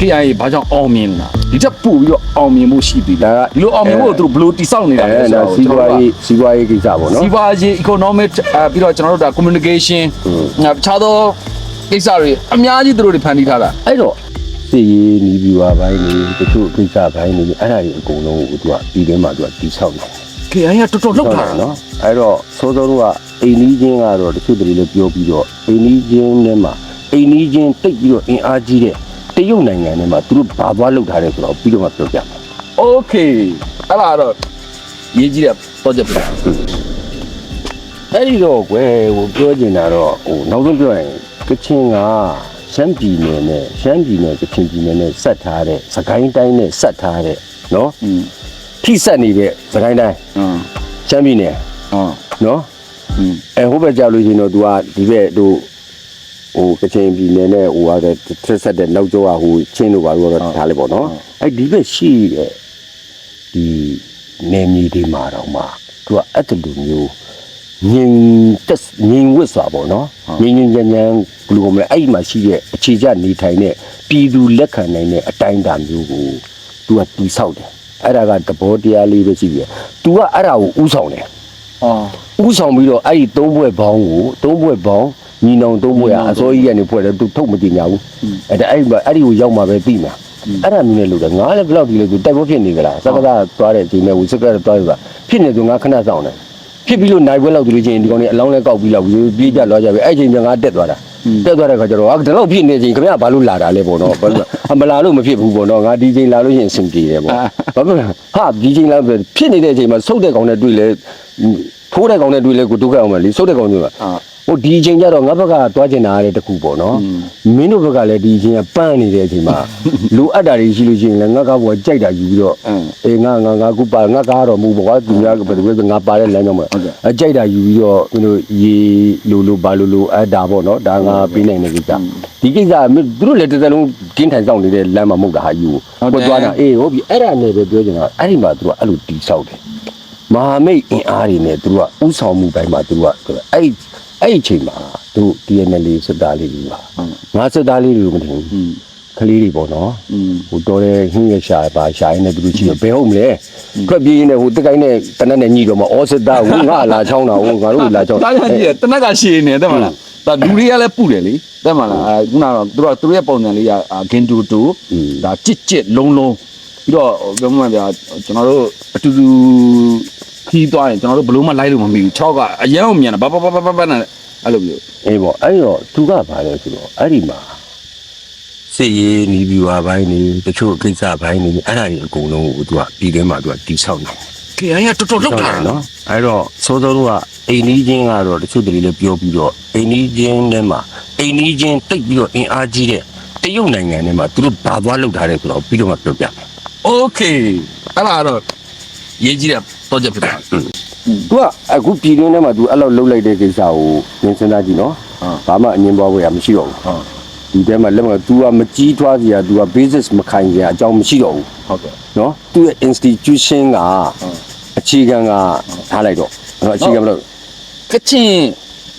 KIA ဘာကြောင့်အောင်မြင်လာဒီတက်ပို့ပြီးတော့အောင်မြင်မှုရှိသေးတယ်ဒါကဒီလိုအောင်မြင်ဖို့သူတို့ဘယ်လိုတိစောက်နေတာလဲအဲဆိုဒါတော့စီးပွားရေးစီးပွားရေးကိစ္စပေါ့နော်စီးပွားရေး economic အဲပြီးတော့ကျွန်တော်တို့ဒါ communication အဲတခြားသောကိစ္စတွေအများကြီးသူတို့တွေဖန်တီးထားတာအဲ့တော့စီရေးနီးပြီးွားပိုင်းနေတချို့ကိစ္စပိုင်းနေအဲ့ဒါတွေအကုန်လုံးကိုသူကဒီထဲမှာသူကတိဆောက်နေတယ် KIA ကတော်တော်လောက်ထားတာနော်အဲ့တော့စောစောတို့ကအိမ်နီးချင်းကတော့တချို့တတွေလည်းပြောပြီးတော့အိမ်နီးချင်းထဲမှာအိမ်နီးချင်းတိတ်ပြီးတော့အင်အားကြီးတဲ့ တရုတ်နိုင်ငံထဲမှာသူတို့ဘာသွားလုပ်ထားတယ်ဆိုတော့ပြီးတော့မှပြောပြမယ် Okay အဲ့ဒါတော့ရေးကြည့်တဲ့ project ပဲ အဲ့ဒီတော့ကွယ်ဟိုပြောချင်တာတော့ဟိုနောက်ဆုံးပြောရင်ကချင်ကရှမ်းပြည်နယ်နဲ့ရှမ်းပြည်နယ်ကချင်ပြည်နယ်နဲ့ဆက်ထားတဲ့စကိုင်းတိုင်းနဲ့ဆက်ထားတဲ့နော် อืม ထိဆက်နေတဲ့စကိုင်းတိုင်း อืม ရှမ်းပြည်နယ် อ๋อ နော် อืม အဲဟိုဘက်ကြောက်လို့ရှိရင်တော့ तू ကဒီဘက်တို့ ဟိုကချင်ပြည်နယ်နဲ့ဟိုဟာတဲ့ဆက်ဆက်တဲ့နောက်ကျောကဟိုချင်းတို့ဘာလို့တော့ထားလိုက်ပေါ့နော်အဲ့ဒီဘက်ရှိတဲ့ဒီနေမြေဒီမှာတော့မှသူကအဲ့တလူမျိုးငင်တက်ငင်ဝစ်စွာပေါ့နော်ငင်ငင်ညံညံဘလူးမလဲအဲ့ဒီမှာရှိတဲ့အခြေကျနေထိုင်တဲ့ပြည်သူလက်ခံနိုင်တဲ့အတိုင်းအတာမျိုးကိုသူကတီဆောက်တယ်အဲ့ဒါကသဘောတရားလေးပဲရှိပြီ။ तू ကအဲ့ဒါကိုဥဆောင်တယ်။အော်ဥဆောင်ပြီးတော့အဲ့ဒီသုံးဘွဲ့ဘောင်းကိုသုံးဘွဲ့ဘောင်း ညီနောင်သုံးဘွဲ့ဟာအစိုးရကနေဖွဲ့တယ်သူထုတ်မတင်ညာဘူးအဲ့ဒါအဲ့ဒီမှာအဲ့ဒီကိုရောက်မှာပဲသိမှာအဲ့ဒါမျိုးနဲ့လို့တယ်ငါလည်းဘယ်လောက်ဒီလဲသူတိုက်ပွဲဖြစ်နေကြလားစကားသွားတဲ့အချိန်နဲ့ဝစက်ကသွားရပါဖြစ်နေသူငါခဏဆောင်တယ်ဖြစ်ပြီးလို့နိုင်ပွဲလောက်သူလို့ချင်းဒီကောင်ကြီးအလောင်းလဲကောက်ပြီးလောက်ပြေးကြလွားကြပဲအဲ့ချိန်ကျငါတက်သွားတာတက်သွားတဲ့ခါကျတော့ဟာဒီလောက်ဖြစ်နေချိန်ခင်ဗျာဘာလို့လာတာလဲပေါ့နော်ဘာလို့မလာလို့မဖြစ်ဘူးပေါ့နော်ငါဒီချိန်လာလို့ရှင်အဆင်ပြေတယ်ပေါ့ဘာလို့လဲဟာဒီချိန်လာဖြစ်နေတဲ့အချိန်မှာဆုတ်တဲ့ကောင်နဲ့တွေ့လဲထိုးတဲ့ကောင်နဲ့တွေ့လဲကိုဒုက္ခအောင်မယ်လေဆုတ်တဲ့ကောင်တွေကอ่า ဟိုဒီအချိန်ကျတော့ငါဘက်ကသွားကျင်တာရတဲ့တခုပေါ့နော်မင်းတို့ဘက်ကလည်းဒီအချိန်ကပန်းနေတဲ့အချိန်မှာလိုအပ်တာတွေရှိလို့ရှိရင်လည်းငါကဘောကြိုက်တာယူပြီးတော့အင်းအေးငါငါငါကူပါငါကားတော့မူပေါ့ကွာသူများကဘယ်လိုလဲငါပါတဲ့လမ်းကြောင်းမှာဟုတ်ကဲ့အကြိုက်တာယူပြီးတော့မင်းတို့ရေလိုလိုဘာလိုလိုအဲ့ဒါပေါ့နော်ဒါငါပေးနိုင်တဲ့ကိစ္စဒီကိစ္စမင်းသူတို့လည်းတစ်စက်လုံးကင်းထိုင်ဆောင်နေတဲ့လမ်းမှာမဟုတ်တာဟာယူကိုသွားတာအေးဟုတ်ပြီအဲ့ဒါနဲ့ပဲပြောချင်တာအဲ့ဒီမှာသူကအဲ့လိုတီးဆောက်တယ်မဟာမိတ်အင်အားတွေနဲ့သူတို့ကဥဆောင်မှုတိုင်းမှာသူတို့ကအဲ့ဒီ အဲ့ဒီအချိန်မှာသူ PNL စစ်သားလေးတွေကငါစစ်သားလေးတွေမတင်ဘူးကလေးတွေပေါ့နော်ဟိုတော်တယ်ဟင်းရရှာပါရှာရင်းနဲ့သူတို့ကြည့်တော့ဘယ်ဟုတ်မလဲထွက်ပြေးရင်းနဲ့ဟိုတက်ကိုင်းနဲ့တနက်နဲ့ညှိတော့မှဩစစ်သားဟိုငါလာချောင်းတာဟိုငါတို့လာချောင်းတာတာကြီးတနက်ကရှည်နေတယ်မလားဒါလူတွေကလည်းပုတယ်လေတက်မလားခုနကသူတို့သူတို့ရဲ့ပုံစံလေးကဂင်တူတူဒါကြစ်ကြစ်လုံးလုံးပြီးတော့ပြောမှပြကျွန်တော်တို့အတူတူ ခီးသွားရင်ကျွန်တော်တို့ဘလို့မှလိုက်လို့မမီဘူး6ကအရန်အောင်မြန်တာဘာဘာဘာဘာဘာနဲ့အဲ့လိုမျိုးအေးပေါ့အဲ့တော့သူကဘာလဲဆိုတော့အဲ့ဒီမှာစစ်ရေးနီးပြီးွားပိုင်းနေတချို့ကိစ္စပိုင်းနေအဲ့ဒါတွေအကုန်လုံးကိုသူကပြည်ထဲမှာသူကတီးဆောက်နေ KIA ကတော်တော်လောက်ထားတာနော်နော်အဲ့တော့စောစောတို့ကအိမ်နီးချင်းကတော့တချို့တတွေလည်းပြောပြီးတော့အိမ်နီးချင်းထဲမှာအိမ်နီးချင်းတိတ်ပြီးတော့အင်အားကြီးတဲ့တရုတ်နိုင်ငံထဲမှာသူတို့ဘာသွားလုပ်ထားတယ်ဆိုတော့ပြီးတော့မှပြောပြမယ် Okay အဲ့ဒါတော့ရေးကြည့်တဲ့ project ဖြစ်တာသူကအခုပြည်တွင်းထဲမှာသူအဲ့လိုလှုပ်လိုက်တဲ့ကိစ္စကိုသင်စဉ်းစားကြည့်နော်ဟုတ်ဘာမှအငင်းပွားဖို့ရမရှိတော့ဘူးဟုတ်ဒီထဲမှာလက်မ तू ကမကြီးထွားစရာ तू က basis မခိုင်စရာအကြောင်းမရှိတော့ဘူးဟုတ်ကဲ့နော်သူ့ရဲ့ institution ကအခြေခံကထားလိုက်တော့နော်အခြေခံမလို့ကချင်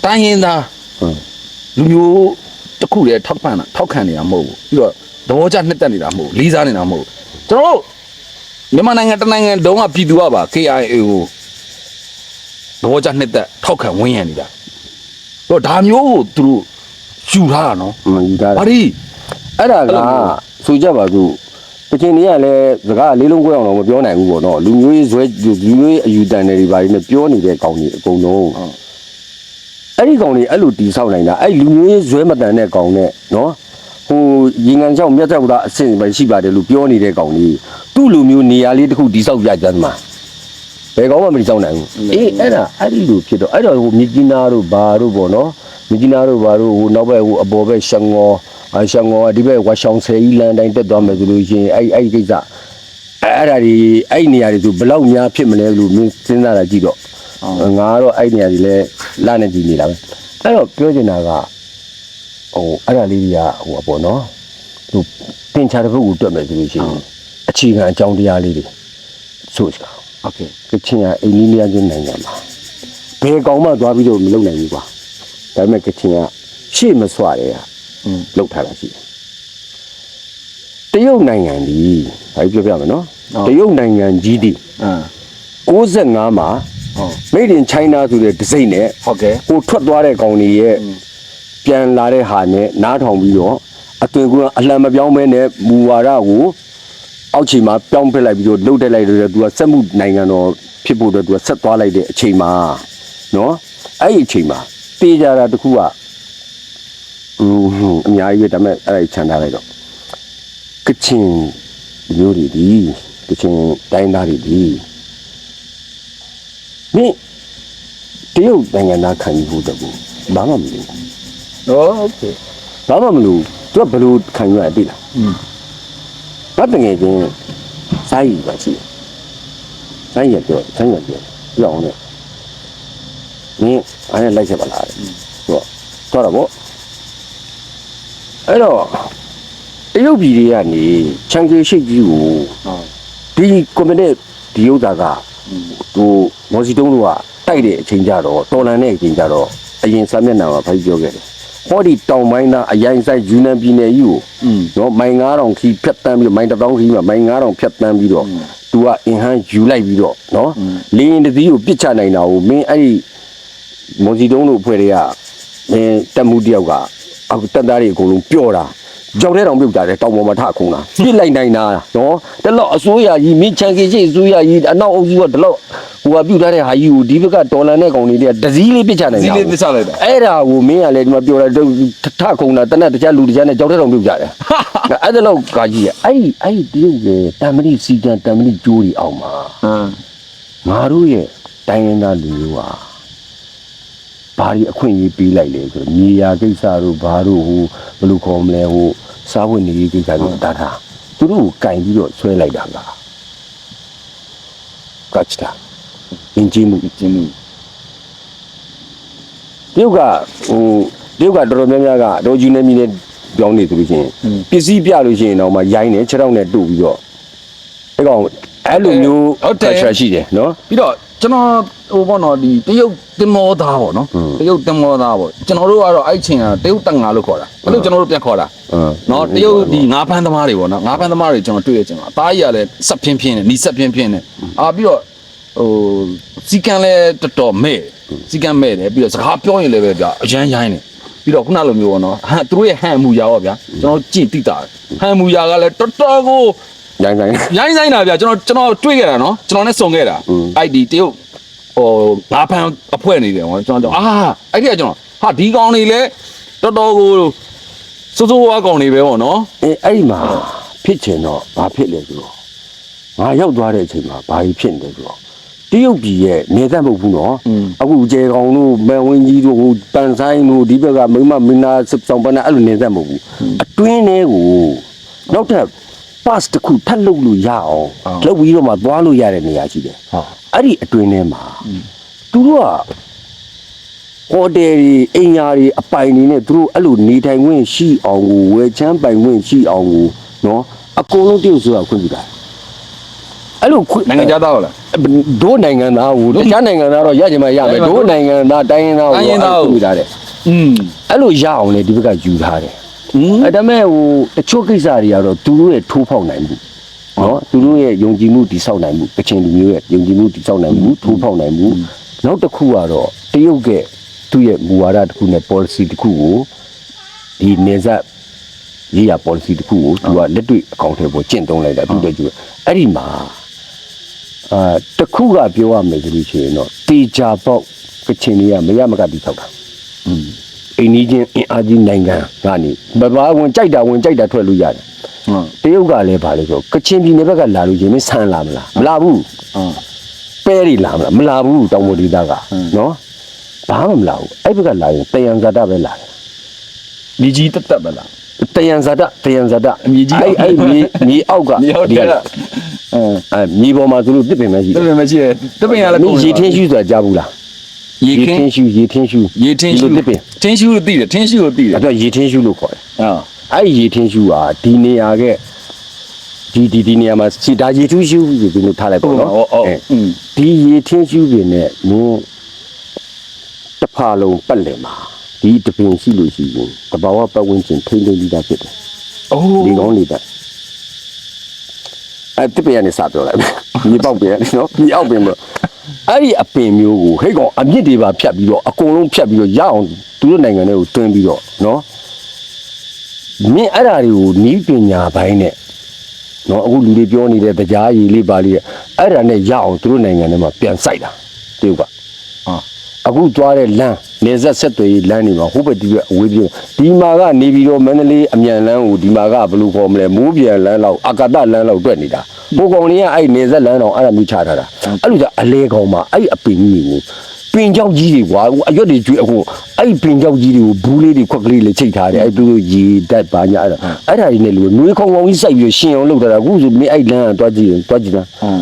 တိုင်းရင်းသားဟုတ်လူမျိုးတစ်ခုတည်းထောက်ပံ့တာထောက်ခံနေတာမဟုတ်ဘူးပြီးတော့သဘောကျနှစ်သက်နေတာမဟုတ်ဘူးလေးစားနေတာမဟုတ်ဘူးကျွန်တော်တို့ မြန်မာနိုင်ငံတစ်နိုင်ငံလုံးကပြည်သူကပါ KIA ကိုသဘောကျနှစ်သက်ထောက်ခံဝန်းရံနေတာတော့ဒါမျိုးကိုသူတို့ယူထားတာနော်မယူထားဘာတာဒီအဲ့ဒါကဆိုကြပါစို့တချင်တွေကလည်းစကားလေးလုံးခွဲအောင်တော့မပြောနိုင်ဘူးပေါ့နော်လူမျိုးရေးဇွဲလူမျိုးရေးအယူတန်တွေတွေဘာတွေနဲ့ပြောနေတဲ့ကောင်ကြီးအကုန်လုံးအဲ့ဒီကောင်တွေအဲ့လိုတီဆောက်နိုင်တာအဲ့လူမျိုးရေးဇွဲမတန်တဲ့ကောင်နဲ့နော် ဟိုရင်ငံချောင်းမြတ်သက်ဘုရားအဆင့်ပဲရှိပါတယ်လို့ပြောနေတဲ့ကောင်ကြီးသူ့လူမျိုးနေရာလေးတစ်ခုတီဆောက်ပြကြမ်းမှာဘယ်ကောင်မှမတီဆောက်နိုင်ဘူးအေးအဲ့ဒါအဲ့ဒီလိုဖြစ်တော့အဲ့တော့ဟိုမြကြီးနာတို့ဘာတို့ပေါ့နော်မြကြီးနာတို့ဘာတို့ဟိုနောက်ဘက်ဟိုအပေါ်ဘက်ရှငေါအရှငေါဒီဘက်ဝါရှောင်းဆယ်ကြီးလမ်းတိုင်းတက်သွားမယ်ဆိုလို့ရှိရင်အဲ့အဲ့ဒီကိစ္စအဲ့အဲ့ဒါဒီအဲ့ဒီနေရာတွေဆိုဘယ်လောက်များဖြစ်မလဲလို့မင်းစဉ်းစားတာကြည့်တော့ငါကတော့အဲ့နေရာကြီးလဲလာနေကြည့်နေတာပဲအဲ့တော့ပြောချင်တာက ဟိုအဲ့ဒါလေးတွေကဟိုပါပေါ့နော်ဟိုတင်ချာတစ်ခုကိုတွက်မယ်ဆိုလို့ရှိရင်အခြေခံအကြောင်းတရားလေးတွေဆိုစကား โอเค ကချင်ကအိန္ဒိယချင်းနိုင်ငံမှာဘယ်ကောင်မှသွားပြီးတော့မလုပ်နိုင်ဘူးကွာဒါပေမဲ့ကချင်ကရှေ့မစွာတယ်ဟာ อืม လောက်ထားတာရှိတယ် တရုတ်နိုင်ငံဒီဘာပြောပြမလဲနော် ဟုတ် တရုတ်နိုင်ငံကြီးဒီ အင်း 65မှာ ဟုတ် made in china ဆိုတဲ့ဒီဇိတ်နဲ့ ဟုတ်ကဲ့ ဟိုထွက်သွားတဲ့ကောင်တွေရဲ့ ပြန်လာတဲ့ဟာနဲ့နားထောင်ပြီးတော့အသွင်ကူအလှမ်းမပြောင်းမဲနဲ့မူဝါဒကိုအောက်ခြေမှာပြောင်းပစ်လိုက်ပြီးတော့လှုပ်တက်လိုက်တော့သူကစက်မှုနိုင်ငံတော်ဖြစ်ဖို့အတွက်သူကဆက်သွားလိုက်တဲ့အချိန်မှာနော်အဲ့ဒီအချိန်မှာတေးကြတာတစ်ခုကอืมအများကြီးပဲဒါပေမဲ့အဲ့ဒါခြံထားလိုက်တော့ကချင်မျိုးတွေဒီကချင်တိုင်းသားတွေဒီမိတရုတ်နိုင်ငံသားခံယူဖို့တကူဘာမှမလုပ်ဘူး ဟုတ်ကဲ့ဘာမှမလို့သူကဘလို့ခံရရသိလားอืมဘတ်တငယ်ချင်းစားရည်ပါရှိတယ်စားရည်ပြောစားရည်ပြောပြောအောင်လေနင်းအားရလိုက်ချက်ပါလားသူကသွားတော့ဗောအဲ့တော့တရုတ်ပြည်တွေကနေချန်ကေရှိတ်ကြီးကိုဟုတ်ဒီကွန်မြူနတီဒီဥဒါကဟိုမော်စီတုံးတို့ကတိုက်တဲ့အချိန်ကြတော့တော်လန်တဲ့အချိန်ကြတော့အရင်စာမျက်နှာမှာဖိုက်ပြောခဲ့တယ် ဟောဒီတောင်ပိုင်းသားအရင်ဆိုင်ယူနန်ပြည်နယ်ကြီးကိုอืมနော်မိုင်9000ခီးဖြတ်တန်းပြီးတော့မိုင်1000ခီးမှာမိုင်9000ဖြတ်တန်းပြီးတော့သူကအင်ဟန်ယူလိုက်ပြီးတော့နော်လေရင်တစ်စီးကိုပြစ်ချနိုင်တာကိုမင်းအဲ့ဒီမော်စီတုံးတို့အဖွဲ့တွေကမင်းတက်မှုတယောက်ကအခုတက်သားတွေအကုန်လုံးပျော့တာ ကြောက်တဲ့တောင်ပြုတ်ကြတယ်တောင်ပေါ်မှာထခုံတာပြစ်လိုက်နိုင်တာနော်တလောက်အစိုးရကြီးမင်းချန်ကေရှိအစိုးရကြီးအနောက်အုပ်စုကတလောက်ဟိုကပြုတ်ထားတဲ့ဟာကြီးကိုဒီဘက်ကဒေါ်လာနဲ့ကောင်တွေတစည်းလေးပြစ်ချနိုင်စီတာလေးပစ်ချလိုက်တာအဲ့ဒါကိုမင်းကလည်းဒီမှာပြောတာထခုံတာတနက်တခြားလူတခြားနဲ့ကြောက်တဲ့တောင်ပြုတ်ကြတယ်အဲ့ဒါလောက်ကကြီးอ่ะအဲ့ဒီအဲ့ဒီတရုတ်ရဲ့တမ္မဏိစီကံတမ္မဏိကျိုးတွေအောင်မှာအင်းငါတို့ရဲ့တိုင်းရင်းသားလူမျိုးဟာ ဘာဒီအခွင့်အရေးပေးလိုက်လဲဆိုတော့မြေယာကိစ္စတို့ဘာတို့ဟိုဘယ်လိုခေါ်မလဲဟိုစားဝတ်နေရေးကိစ္စတို့ဒါထားသူတို့ကိုကင်ပြီးတော့ဆွဲလိုက်တာကကတ်တာအင်ဂျင်မှုကျင်းမှုတရုတ်ကဟိုတရုတ်ကတော်တော်များများကဒေါ်ဂျီနေမီနဲ့ပြောင်းနေသူလို့ရှိရင်ပစ္စည်းပြလို့ရှိရင်တော့မှရိုင်းနေခြေထောက်နဲ့တို့ပြီးတော့အဲ့ကောင်အဲ့လိုမျိုး pressure ရှိတယ်နော်ပြီးတော့ ကျွန်တော်ဟိုပေါ့နော်ဒီတရုတ်တင်မောသားပေါ့နော်อืมတရုတ်တင်မောသားပေါ့ကျွန်တော်တို့ကတော့အဲ့ချိန်ကတရုတ်တက်ငါလို့ခေါ်တာဘယ်လိုကျွန်တော်တို့ပြန်ခေါ်တာအင်းနော်တရုတ်ဒီငါးဖမ်းသမားတွေပေါ့နော်ငါးဖမ်းသမားတွေကျွန်တော်တွေ့ရချင်းအသားကြီးကလည်းစက်ဖင်းဖင်းနဲ့နီးစက်ဖင်းဖင်းနဲ့အာပြီးတော့ဟိုစီကံလဲတော်တော်မဲ့စီကံမဲ့တယ်ပြီးတော့စကားပြောရင်လည်းပဲဗျအရန်ရိုင်းတယ်ပြီးတော့ခုနလိုမျိုးပေါ့နော်ဟန်သူတို့ရဲ့ဟန်မူရာပေါ့ဗျာကျွန်တော်ကြည့်တိတာဟန်မူရာကလည်းတော်တော်ကို ရိုင်းဆိုင် ရိုင်းဆိုင်တာဗျာကျွန်တော်ကျွန်တော်တွေ့ခဲ့တာနော်ကျွန်တော်နဲ့စုံခဲ့တာอืม အဲ့ဒီတရုတ်ဟိုငါးဖမ်းအဖွဲ့နေတယ်ဟောကျွန်တော်အာအဲ့ဒီကကျွန်တော်ဟာဒီကောင်တွေလည်းတော်တော်ကိုစိုးစိုးဝါးကောင်တွေပဲပေါ့နော်အဲအဲ့ဒီမှာဖြစ်ချင်တော့ဘာဖြစ်လဲဆိုတော့ငါရောက်သွားတဲ့အချိန်မှာဘာကြီးဖြစ်နေလဲဆိုတော့တရုတ်ပြည်ရဲ့နေသက်မဟုတ်ဘူးနော်အခုကျေကောင်တို့မန်ဝင်းကြီးတို့ဟိုပန်ဆိုင်တို့ဒီဘက်ကမိမမင်းနာစဆောင်ပနာအဲ့လိုနေသက်မဟုတ်ဘူးအတွင်းထဲကိုနောက်ထပ် pass တစ်ခုထပ်လုပ်လို့ရအောင်လုပ်ပြီးတော့မှသွားလို့ရတဲ့နေရာရှိတယ်ဟုတ်အဲ့ဒီအတွင်းထဲမှာသူတို့ကဟိုတယ်တွေအိမ်ယာတွေအပိုင်တွေနဲ့သူတို့အဲ့လိုနေထိုင်ခွင့်ရှိအောင်ကိုဝယ်ချမ်းပိုင်ခွင့်ရှိအောင်ကိုနော်အကုန်လုံးတရုတ်ဆိုတာခွင့်ပြုတာအဲ့လိုနိုင်ငံခြားသားဟုတ်လားဒို့နိုင်ငံသားဟိုတခြားနိုင်ငံသားတော့ရကြမှာရမယ်ဒို့နိုင်ငံသားတိုင်းရင်းသားဟိုခွင့်ပြုတာတဲ့อืมအဲ့လိုရအောင်လေဒီဘက်ကယူထားတယ် အဲ့ဒါမဲ့ဟိုတချို့ကိစ္စတွေကတော့သူတို့ရဲ့ထိုးဖောက်နိုင်မှုနော်သူတို့ရဲ့ယုံကြည်မှုတည်ဆောက်နိုင်မှုကချင်လူမျိုးရဲ့ယုံကြည်မှုတည်ဆောက်နိုင်မှုထိုးဖောက်နိုင်မှုနောက်တစ်ခုကတော့တရုတ်ကသူ့ရဲ့မူဝါဒတစ်ခုနဲ့ policy တစ်ခုကိုဒီနေဆက်ရေးရ policy တစ်ခုကိုသူကလက်တွေ့အကောင့်ထဲပေါ်ကျင့်သုံးလိုက်တာသူတို့ကျအဲ့ဒီမှာအာတစ်ခုကပြောရမယ်ဆိုလို့ရှိရင်တော့တေချာပေါက်ကချင်တွေကမရမကတည်ဆောက်တာอืม အိန္ဒိချင်းအင်အားကြီးနိုင်ငံကနေဘဘာဝင်ကြိုက်တာဝင်ကြိုက်တာထွက်လို့ရတယ်ဟုတ်တရုတ်ကလည်းဗာလို့ဆိုကချင်ပြည်နယ်ဘက်ကလာလို့ချင်းမင်းဆန်လာမလားမလာဘူးဟုတ်ပဲရီလာမလားမလာဘူးတောင်ပေါ်ဒေသကဟမ်နော်ဘာမှမလာဘူးအဲ့ဘက်ကလာရင်တယံဇာတပဲလာတယ်မြေကြီးတက်တက်ပဲလားတယံဇာတတယံဇာတအမြေကြီးအဲ့အဲ့မြေမြေအောက်ကမြေအောက်ကဒီအဲအဲမြေပေါ်မှာသူတို့တစ်ပင်ပဲရှိတတယ်ပင်မရှိတယ်တပင်ကလည်းမင်းရေထင်းရှူဆိုတာကြားဘူးလား ရေခင်းရှူရေထင်းရှူရေထင်းရှူဒီလိုတစ်ပင်ထင်းရှူကိုသိတယ်ထင်းရှူကိုသိတယ်အဲ့တော့ရေထင်းရှူလို့ခေါ်တယ်ဟုတ်အဲ့ဒီရေထင်းရှူဟာဒီနေရာကဒီဒီဒီနေရာမှာစီဒါရေထူးရှူပြီးဒီလိုထားလိုက်ဟုပေါ့တ်နော်ဟုတ်ဟုတ်အဲอืมဒီရေထင်းရှူပြင်နဲ့မင်းတစ်ဖာလုံးပတ်လည်မှာဒီတပင်ရှိလို့ရှိရင်တဘာဝပတ်ဝန်းကျင်ထိမ့်သိမ့်ပြီးသားဖြစ်တယ်အိုးဒီကောင်းလေးတက်အဲတစ်ပင်ကနေစပြောလိုက်မယ်မြေပေါက်ပင်ကနေနော်မြေအောက်ပင်မလို့ အဲ့ဒီအပင်မျိုးကိုဟဲ့ကောင်အမြင့်တွေပါဖြတ်ပြီးတော့အကုန်လုံးဖြတ်ပြီးတော့ရအောင်သူတို့နိုင်ငံတွေကိုတွင်းပြီးတော့နော်မင်းအဲ့ဓာတွေကိုနီးပညာပိုင်းနဲ့နော်အခုလူတွေပြောနေတဲ့တရားရည်လေးပါလေးအဲ့ဒါနဲ့ရအောင်သူတို့နိုင်ငံထဲမှာပြန်စိုက်တာတရုတ်ကဟာအခုသွားတဲ့လမ်း နေဆက်ဆက်သွယ်ရေးလမ်းတွေမှာဟိုဘက်ဒီဘက်အဝေးပြေးဒီမှာကနေပြီးတော့မန္တလေးအမြန်လမ်းကိုဒီမှာကဘယ်လိုခေါ်မလဲမိုးပြန်လမ်းလောက်အာကာသလမ်းလောက်တွက်နေတာဟိုကောင်တွေကအဲ့နေဆက်လမ်းတော့အဲ့ဒါမျိုးချထားတာအဲ့လိုကြအလဲကောင်မှာအဲ့အပင်ကြီးကိုပင်ကြောက်ကြီးတွေကွာအရွက်တွေကျွေးအခုအဲ့ပင်ကြောက်ကြီးတွေကိုဘူးလေးတွေခွက်ကလေးလေးချိတ်ထားတယ်အဲ့သူတို့ရေတက်ပါညာအဲ့ဒါအဲ့ဒါကြီးနဲ့လူနွေးခေါင်ခေါင်ကြီးစိုက်ပြီးရှင်အောင်လုပ်တာအခုဆိုမင်းအဲ့လမ်းကတွားကြည့်ရင်တွားကြည့်တာဟမ်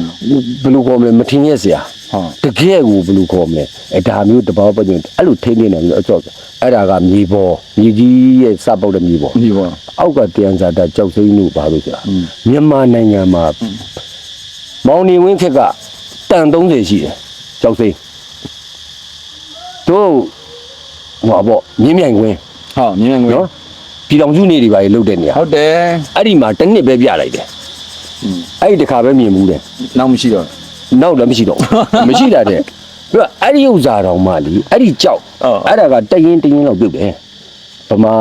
ဘယ်လိုခေါ်မလဲမထင်ရဲ့စရာ ဟုတ်တကယ်ကိုဘယ်လိုခေါ်မလဲအဲဒါမျိုးတဘောပတ်ကျင်အဲ့လိုထိန်းနေတယ်ပြီးတော့အကျော်အဲ့ဒါကမြေပေါ်မြေကြီးရဲ့စပုတ်တဲ့မြေပေါ်ဒီပေါ့အောက်ကတယံဇာတာကြောက်စိမ့်လို့ပါလို့ဆိုတာမြန်မာနိုင်ငံမှာမောင်နေဝင်းခက်ကတန်30ရှိတယ်ကြောက်စိမ့်တို့ဟောပေါ့မြင်းမြိုင်ကွင်းဟုတ်မြင်မြင်ငွေနော်ပြည်တော်စုနေတွေပါလေလုတ်တဲ့နေရာဟုတ်တယ်အဲ့ဒီမှာတစ်နှစ်ပဲပြလိုက်တယ်အဲ့ဒီတစ်ခါပဲမြင်မှုတယ်နောက်မရှိတော့ နောက်လည်းမရှိတော့ဘူးမရှိတာတဲ့ပြီးတော့အဲ့ဒီဥစ္စာတော်မှလीအဲ့ဒီကြောက်ဟုတ်အဲ့ဒါကတရင်တရင်လောက်ပြုတ်တယ်ဗမာ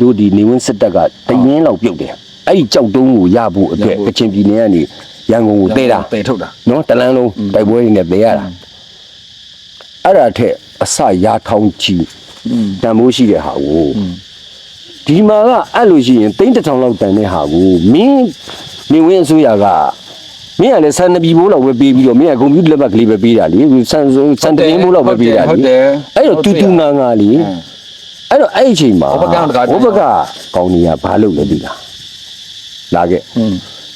တို့ဒီနေဝင်းစစ်တပ်ကတရင်လောက်ပြုတ်တယ်အဲ့ဒီကြောက်တုံးကိုရဖို့အတွက်ကချင်ပြည်နယ်ကနေရန်ကုန်ကိုတဲတာတဲထုတ်တာနော်တလန်းလုံးတိုက်ပွဲတွေနဲ့တဲရတာအဲ့ဒါထက်အစရာထောင်းချီอืมတန်မိုးရှိတဲ့ဟာကိုဒီမှာကအဲ့လိုရှိရင်တိန်းတစ်ထောင်လောက်တန်တဲ့ဟာကိုမင်းနေဝင်းအစိုးရက မင်းကလည်းဆန်တပီဘိုးလောက်ပဲပေးပြီးတော့မင်းကဂုံပြူလက်ပတ်ကလေးပဲပေးတာလေဆန်ဆန်တပီဘိုးလောက်ပဲပေးတာလေအဲ့တော့တူတူငါငါလေအဲ့တော့အဲ့အချိန်မှာဘဘကကောင်းနေရဘာလုပ်လဲဒီလားလာခဲ့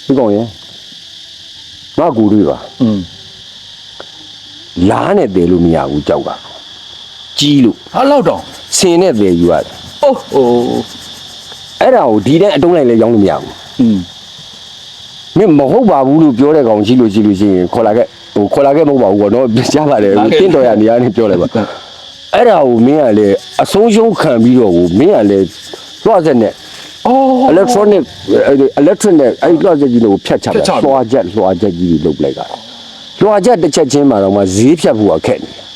ဒီကောင်ရဲ့ငါကူတွေးပါလားနဲ့တယ်လို့မရဘူးကြောက်တာကြီးလို့ဟာလောက်တော့ဆင်နဲ့တယ်ယူရတယ်အိုးအိုးအဲ့ဒါကိုဒီတိုင်းအတုံးလိုက်လဲရောင်းလို့မရဘူးอืม မင်းမဟုတ်ပါဘူးလို့ပြောတဲ့ကောင်ကြီးလို့ကြီးလို့ရှိရင်ခေါ်လာခဲ့ဟိုခေါ်လာခဲ့မဟုတ်ပါဘူးကောနော်ကြားပါတယ်တင့်တော်ရနေရာနေပြောလိုက်ပါအဲ့ဒါကိုမင်းကလေအဆုံးရှုံးခံပြီးတော့ကိုမင်းကလေလွှတ်ဆက်နဲ့အော် electronic အဲ့ဒီ electric နဲ့အဲ့ဒီလွှတ်ဆက်ကြီးတွေကိုဖြတ်ချဖြတ်ချတာတယ်လွှတ်ချက်လွှတ်ချက်ကြီးတွေလုပ်လိုက်တာလွှတ်ချက်တစ်ချက်ချင်းမှာတော့မှဈေးဖြတ်ဖို့ကခက်နေတယ်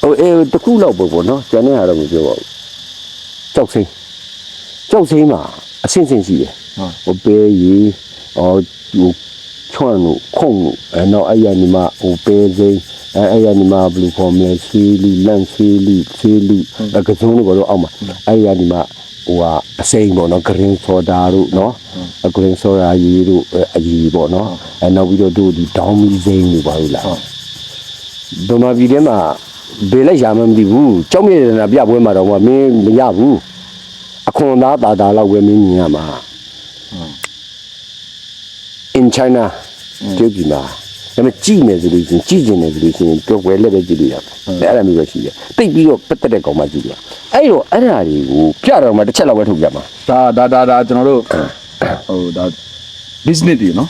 ဟိုအဲတခုလောက်ပဲပေါ့နော်ကျန်တဲ့ဟာတော့မပြောပါဘူးကြောက်စိမ့်ကြောက်စိမ့်မှာ အဆင့်ဆင့်ရှိတယ်ဟုတ်ဟိုပဲရီဟိုဟိုချွန်းလို့ခုံလို့အဲတော့အဲ့ရညီမဟိုပဲစိမ့်အဲအဲ့ရညီမဘယ်လိုခေါ်မလဲစီလီလန့်စီလီစီလီအကစုံလို့ကတော့အောက်မှာအဲ့ရညီမဟိုကအစိမ်းပေါ့နော်ဂရင်းဆိုဒါတို့နော်အဂရင်းဆိုဒါကြီးတို့အဲအကြီးပေါ့နော်အဲနောက်ပြီးတော့တို့ဒီဒေါင်းမီစိမ့်လို့ပါလို့လားဗမာပြည်ထဲမှာဘယ်လိုက်ရမှမသိဘူးကြောက်မြေရနာပြပွဲမှာတော့မင်းမရဘူးအ ခွန်သားတာတာလောက်ပဲမင်းမြင်ရမှာ in China တရုတ်ပြည်မှာဒါပေမဲ့ကြည့်မယ်ဆိုလို့ရှိရင်ကြည့်ကျင်တယ်ဆိုလို့ရှိရင်တော့ဝယ်လက်ပဲကြည့်လို့ရမယ်အဲ့ဒါမျိုးပဲရှိတယ်တိတ်ပြီးတော့ပတ်သက်တဲ့ကောင်မှကြည့်ရအဲ့တော့အဲ့ဒါတွေကိုပြတော့မှတစ်ချက်လောက်ပဲထုတ်ပြမှာဒါဒါဒါဒါကျွန်တော်တို့ဟိုဒါ business တွေနော်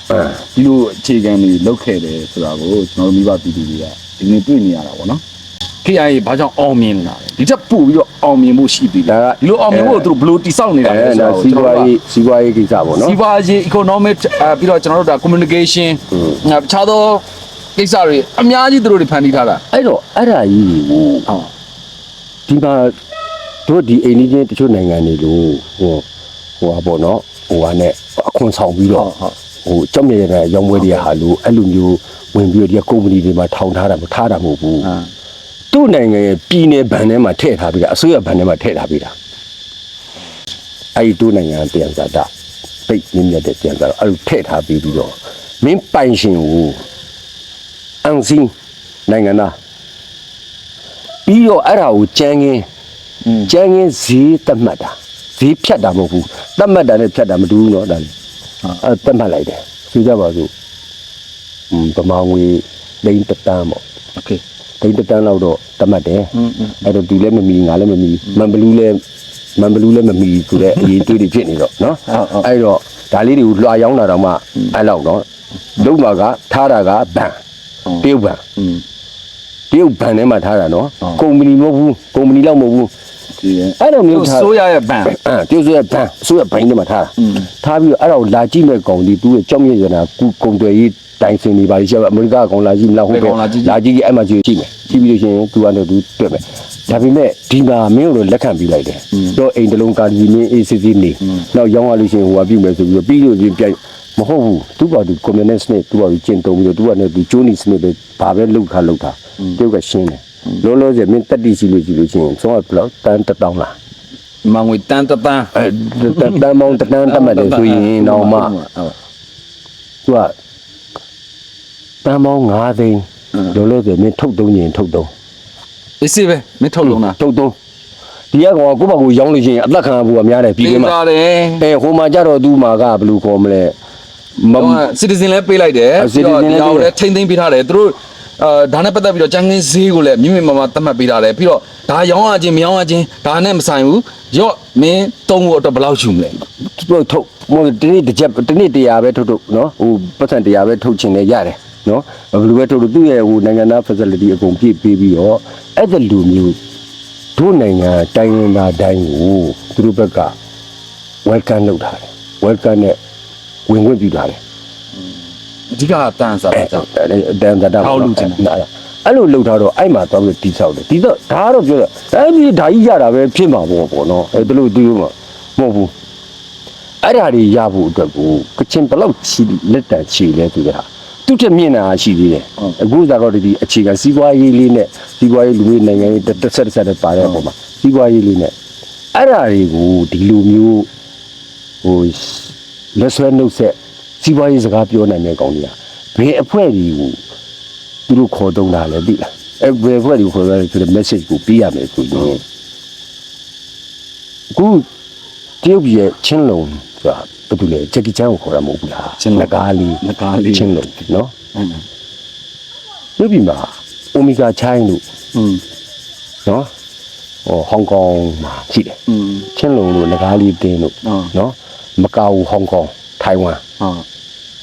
ဒီလိုအခြေခံတွေလောက်ခဲ့တယ်ဆိုတာကိုကျွန်တော်တို့မိဘပြည်သူတွေကဒီနေ့တွေ့နေရတာပေါ့နော် KIA ဘာကြောင့်အောင်မြင်လာလဲဒီချက်ပို့ပြီးတော့အောင်မြင်မှုရှိသေးတယ်ဒီလိုအောင်မြင်ဖို့သူတို့ဘယ်လိုတိစောက်နေတာလဲအဲ့ဆိုဒါတော့စီးပွားရေးစီးပွားရေးကိစ္စပေါ့နော်စီးပွားရေး economic အဲပြီးတော့ကျွန်တော်တို့ဒါ communication ငါတခြားသောကိစ္စတွေအများကြီးသူတို့တွေဖန်တီးထားတာအဲ့တော့အဲ့ဒါကြီးကိုဟုတ်ဒီမှာတို့ဒီအိန္ဒိယတချို့နိုင်ငံတွေလို့ဟိုဟိုဟာပေါ့နော်ဟိုဟာနဲ့အခွန်ဆောင်ပြီးတော့ဟုတ်ဟိုကြောက်မြရတဲ့ရောင်းပွဲတွေဟာလို့အဲ့လိုမျိုးဝင်ပြီးတော့ဒီကုမ္ပဏီတွေမှာထောင်ထားတာမထားတာမဟုတ်ဘူးအာ သူ့နိုင်ငံရဲ့ပြည်내ဘဏ်ထဲမှာထည့်ထားပြီးတာအစိုးရဘဏ်ထဲမှာထည့်ထားပြီးတာအဲ့ဒီတို့နိုင်ငံပြန်စားတာပိတ်မြင့်မြတ်တဲ့ပြန်စားတော့အဲ့လိုထည့်ထားပြီးပြီးတော့မင်းပိုင်ရှင်ကိုအန်စင်းနိုင်ငံသားပြီးတော့အဲ့ဒါကိုကြမ်းကင်း อืม ကျန်းကင်းဈေးသတ်မှတ်တာဈေးဖြတ်တာမဟုတ်ဘူးသတ်မှတ်တာနဲ့ဖြတ်တာမတူဘူးเนาะဒါလေအဲသတ်မှတ်လိုက်တယ်ဆိုကြပါစို့อืมပမာငွေလိန်တစ်တန်းပေါ့ โอเค ဒိတ်တန်းလောက်တော့တတ်မှတ်တယ်အဲ့တော့သူလည်းမမီငါလည်းမမီမန်ဘလူးလည်းမန်ဘလူးလည်းမမီဆိုတဲ့အရေးတွေးတွေဖြစ်နေတော့နော်အဲ့တော့ဒါလေးတွေကိုလွှာရောင်းတာတော့မှအဲ့လောက်တော့လုံးမှာကထားတာကဘန်တရုတ်ဘန်တရုတ်ဘန်ထဲမှာထားတာနော်ကုမ္ပဏီမဟုတ်ဘူးကုမ္ပဏီလောက်မဟုတ်ဘူး အဲ့လိုမျိုးထားဆိုးရရဲ့ဘန်အဲကျိုးဆိုရဘန်ဆိုရဘိုင်းထဲမှာထားတာอืมထားပြီးတော့အဲ့ဒါကိုလာကြည့်မဲ့ကောင်ဒီသူ့ရဲ့ကြောက်မြင့်ရနာကုကုံတွေရေးတိုင်စင်နေပါလိမ့်ရှာအမေရိကကောင်လာကြည့်မလားဟုတ်ကဲ့လာကြည့်ကြီးအဲ့မှာကြည့်ကြည့်မယ်ကြည့်ပြီးလို့ရှိရင်သူကတော့သူတွေ့မယ်ဒါပေမဲ့ဒီမှာမင်းတို့လက်ခံပြီးလိုက်တယ်တော့အိမ်တလုံးကာဒီမင်းအေးစစ်စစ်နေနောက်ရောင်းရလို့ရှိရင်ဟိုကပြုမယ်ဆိုပြီးတော့ပြီးလို့ပြင်ပြိုင်မဟုတ်ဘူးသူကသူ communist နဲ့သူကကျင့်သုံးပြီးတော့သူကလည်းသူကျိုးနေစနစ်ပဲဘာပဲလောက်ခါလောက်တာသူကရှင်းတယ် လောလောဆယ်မင်းတက်တီစီလို့ကြည့်လို့ရှိရင်ဆုံးကဘလောက်တန်းတစ်တောင်းလားမငွေတန်တတန်းအဲတတန်းမောင်းတတန်းတတ်မှတ်တယ်ဆိုရင်တော့မှဟုတ်သူကတန်းမောင်း9သိန်းလောလောဆယ်မင်းထုတ်သုံးရင်ထုတ်သုံးအေးစေးပဲမင်းထုတ်လုံးတာထုတ်သုံးဒီကကောင်ကကိုယ့်ဘာကိုရောင်းလို့ရှိရင်အသက်ခံရဖို့ကများတယ်ပြီးကပေးမှာထားတယ်အဲဟိုမှာကြတော့သူ့မှာကဘယ်လိုခေါ်မလဲမတော့စစ်တီဇင်လည်းပေးလိုက်တယ်အဲ citizen လည်းပေးတယ်ဒီအောင်လည်းထိမ့်သိမ့်ပေးထားတယ်သူတို့ အာဒါနဲ့ပတ်သက်ပြီးတော့ကြမ်းကင်းဈေးကိုလည်းမြင့်မြင့်မားမားသတ်မှတ်ပေးထားတယ်ပြီးတော့ဒါရောင်းရခြင်းမရောင်းရခြင်းဒါနဲ့မဆိုင်ဘူးရော့မင်းတုံးဖို့အတွက်ဘယ်လောက်ယူမလဲသူတို့ထုတ်မဟုတ်ဒီနေ့တစ်ချက်ဒီနေ့တရားပဲထုတ်ထုတ်နော်ဟိုပတ်စံတရားပဲထုတ်ချင်လည်းရတယ်နော်ဘယ်လိုပဲထုတ်လို့သူ့ရဲ့ဟိုနိုင်ငံသား facility အကုန်ပြည့်ပေးပြီးတော့အဲ့ဒါလူမျိုးတို့နိုင်ငံတိုင်းရင်းသားတိုင်းကိုသူတို့ဘက်က welcome လုပ်ထားတယ် welcome နဲ့ဝင်ခွင့်ပြုထားတယ် အဓိကတန်စားတာကြောင့်တန်တတာထောက်လို့ချင်တယ်အဲ့လိုလှုပ်ထားတော့အဲ့မှာသွားပြီးတိဆောက်တယ်ဒီတော့ဒါကတော့ပြောတာအဲ့ဒီဓာကြီးရတာပဲဖြစ်မှာပေါ့ပေါ့နော်အဲ့ဒါလို့သူတို့မဟုတ်ဘူးအဲ့ဓာတွေရဖို့အတွက်ကိုကချင်ဘလောက်ချီလက်တန်ချီလဲသူကသူ့ထက်မြင့်တာရှိသေးတယ်အခုကတော့ဒီအခြေခံစီးပွားရေးလေးနဲ့စီးပွားရေးလူမျိုးနိုင်ငံရေးတစ်ဆက်တစ်ဆက်တည်းပါတဲ့အပေါ်မှာစီးပွားရေးလေးနဲ့အဲ့ဓာတွေကိုဒီလိုမျိုးဟိုလက်ဆွဲနှုတ်ဆက် စီးပွားရေးစကားပြောနိုင်တဲ့ကောင်တွေကဘယ်အဖွဲ့တွေကို သူတို့ခေါ်တုံးတာလည်းသိလားအဲဘယ်ဘက်ဒီခေါ်ရဲဆိုတဲ့ message ကိုပေးရမယ်ဆိုရင်အခုတရုတ်ပြည်ရဲ့ချင်းလုံးဆိုတာဘာတူလဲဂျက်ကီချန်ကိုခေါ်တာမဟုတ်ဘူးလား ချင်းလုံး ငကားလေး ငကားလေး ချင်းလုံးနော် อืม တရုတ်ပြည်မှာအိုမီဂါချိုင်းတို့ อืม နော်ဟောဟောင်ကောင်မှာရှိတယ် อืม ချင်းလုံးတို့ငကားလေးတင်းတို့ ဟုတ် နော်မကာဝဟောင်ကောင်ထိုင်ဝမ် ဟုတ်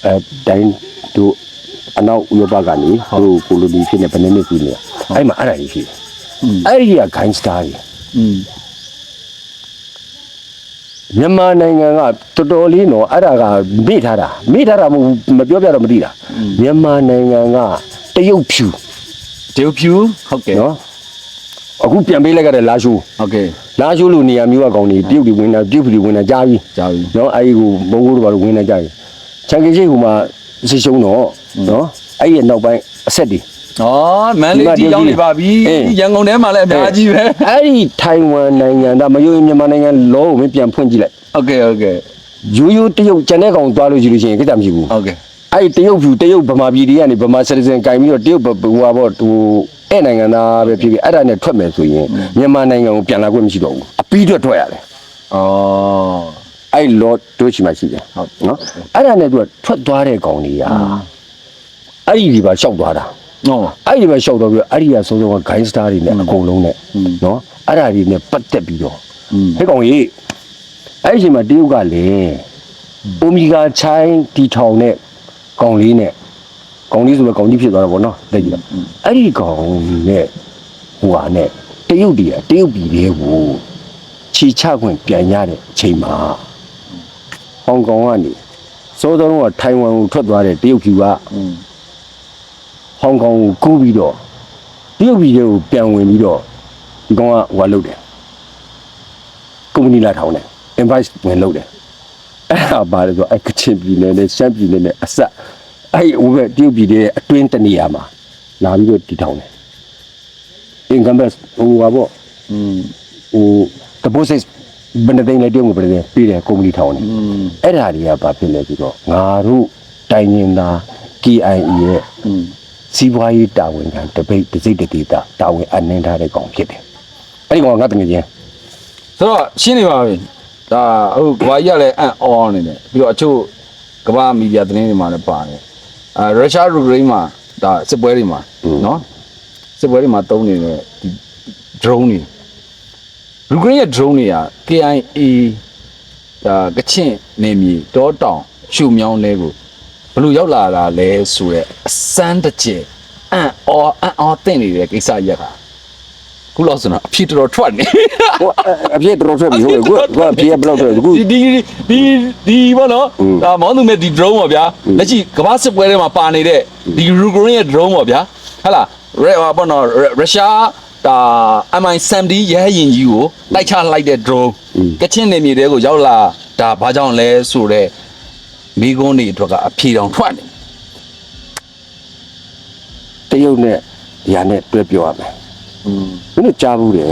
အဲတိုင်းတို့အနောက်ဥရောပကနေသူတို့ကိုလိုနီဖြစ်နေဗနေနစ်ကြီးနေအဲ့မှာအဲ့ဒါကြီးရှိတယ်အဲ့ဒီကဂိုင်းစတာကြီးမြန်မာနိုင်ငံကတော်တော်လေးတော့အဲ့ဒါကမေ့ထားတာမေ့ထားတာမဟုတ်မပြောပြတော့မသိတာမြန်မာနိုင်ငံကတရုတ်ဖြူတရုတ်ဖြူဟုတ်ကဲ့နော်အခုပြန်ပေးလိုက်ရတဲ့လာရှိုးဟုတ်ကဲ့လာရှိုးလိုနေရာမျိုးကကောင်းနေတရုတ်တွေဝင်တာတရုတ်တွေဝင်တာကြားပြီကြားပြီနော်အဲ့ဒီကိုမုံကိုတို့ဘာလို့ဝင်တာကြားပြီ ချန်ကင်းရှိဟိုမှာစစ်ရှုံးတော့နော်အဲ့ဒီနောက်ပိုင်းအဆက်တွေอ๋อမန်လေးကြီးရောက်နေပါပြီရန်ကုန်ထဲမှာလည်းအများကြီးပဲအဲ့ဒီထိုင်ဝမ်နိုင်ငံဒါမယိုးမြန်မာနိုင်ငံလောကိုမင်းပြန်ဖွင့်ကြည့်လိုက်ဟုတ်ကဲ့ဟုတ်ကဲ့ရိုးရိုးတရုတ်ကျန်တဲ့ကောင်သွားလို့ရှိလို့ရှိရင်ကိစ္စမရှိဘူးဟုတ်ကဲ့အဲ့ဒီတရုတ်ဖြူတရုတ်ဗမာပြည်တွေကနေဗမာစစ်စင်ကင်ပြီးတော့တရုတ်ဟိုဟာပေါ့သူအဲ့နိုင်ငံသားပဲဖြစ်ဖြစ်အဲ့ဒါနဲ့ထွက်မယ်ဆိုရင်မြန်မာနိုင်ငံကိုပြန်လာခွင့်မရှိတော့ဘူးအပြီးထွက်ထွက်ရတယ်ဩ အဲ့ lot တို့ရှိမှရှိတယ်ဟုတ်နော်အဲ့ဒါနဲ့သူကထွက်သွားတဲ့ကောင်ကြီးอ่ะအဲ့ဒီဒီပါလျှောက်သွားတာနော်အဲ့ဒီမှာလျှောက်တော့ပြီးအဲ့ဒီကဆုံးဆုံးကဂိုင်းစတာတွေနဲ့အကုန်လုံးနဲ့နော်အဲ့ဒါတွေနဲ့ပတ်သက်ပြီးတော့ဟဲ့ကောင်ကြီးအဲ့ဒီအချိန်မှာတရုတ်ကလည်းအိုမီဂါချိုင်းတီထောင်နဲ့ကောင်လေးနဲ့ကောင်လေးဆိုတော့ကောင်ကြီးဖြစ်သွားတာပေါ့နော်လက်ကြီးကအဲ့ဒီကောင်နဲ့ဟိုဟာနဲ့တရုတ်တည်းတရုတ်ပြည်တွေကိုခြေချခွင့်ပြန်ရတဲ့အချိန်မှာ ဟောင်ကောင်ကနေစောစောတုန်းကထိုင်ဝမ်ကိုထွက်သွားတဲ့တရုတ်ပြည်ကဟောင်ကောင်ကိုကူးပြီးတော့တရုတ်ပြည်ကိုပြန်ဝင်ပြီးတော့ဒီကောင်ကဟိုလုပ်တယ်ကုမ္ပဏီလာထောင်တယ် invite ဝင်လုပ်တယ်အဲ့ဒါပါလေဆိုအကချင်းပြည်နယ်နဲ့ရှမ်းပြည်နယ်နဲ့အဆက်အဲ့ဟိုဘက်တရုတ်ပြည်ရဲ့အတွင်းတနေရာမှာလာပြီးတော့တည်ထောင်တယ် income ဟိုပါပေါ့ဟို deposit ဘယ်နှသိန်းလဲတရုတ်ငွေဘယ်နှသိန်းပေးတယ်ကုမ္ပဏီထောင်တယ်အဲ့ဒါတွေကဘာဖြစ်လဲဆိုတော့ငါတို့တိုင်ရင်သာ KIE ရဲ့စီးပွားရေးတာဝန်ခံတပိတ်ပစိတ်တတိတာတာဝန်အနှင်းထားတဲ့ကောင်ဖြစ်တယ်အဲ့ဒီကောင်ကငါတငယ်ချင်းဆိုတော့ရှင်းနေပါပြီဒါအခုကဘာကြီးကလည်းအန်အော်နေတယ်ပြီးတော့အချို့ကမ္ဘာမီဒီယာသတင်းတွေမှာလည်းပါတယ်အာရုရှားယူကရိန်းမှာဒါစစ်ပွဲတွေမှာနော်စစ်ပွဲတွေမှာတုံးနေတဲ့ဒီ drone တွေ ယူကရိန်းရဲ့ drone တွေက KIA ဒါကချင်နေမြေတောတောင်ရှုမြောင်းလဲကိုဘယ်လိုရောက်လာတာလဲဆိုတော့အစမ်းတစ်ချက်အန်အော်အန်အော်တင်နေတဲ့ကိစ္စရက်ကခုလောက်ဆိုတော့အဖြစ်တော်တော်ထွက်နေဟိုအပြည့်တော်ထွက်ပြီဟုတ်ကဲ့ကိုကအပြည့်ဘယ်လောက်ထွက်အခုဒီဒီဒီဒီဘောနော်อืมဒါမောင်းသူမဲ့ဒီ drone ပေါ့ဗျာလက်ရှိကမ္ဘာစစ်ပွဲထဲမှာပါနေတဲ့ဒီ Ukraine ရဲ့ drone ပေါ့ဗျာဟဟလားရဲဟာဘောနော်ရုရှား ဒါ MI-70 ရဲဟရင်ကြီးကိုတိုက်ချလိုက်တဲ့ drone ကချင်နေမြေတဲကိုရောက်လာဒါဘာကြောင့်လဲဆိုတော့မိကုန်းတွေအတွက်ကအဖြေတောင်ထွက်နေတရုတ်နဲ့ဒီဟာနဲ့တွဲပြောရမယ်อืมမင်းတို့ကြားဘူးတယ်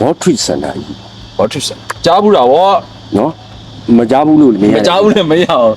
ဘောထရစ်စန်တာကြီးဘာထစ်စကြားဘူးတာဗောနော်မကြားဘူးလို့မင်းမကြားဘူးလည်းမရအောင်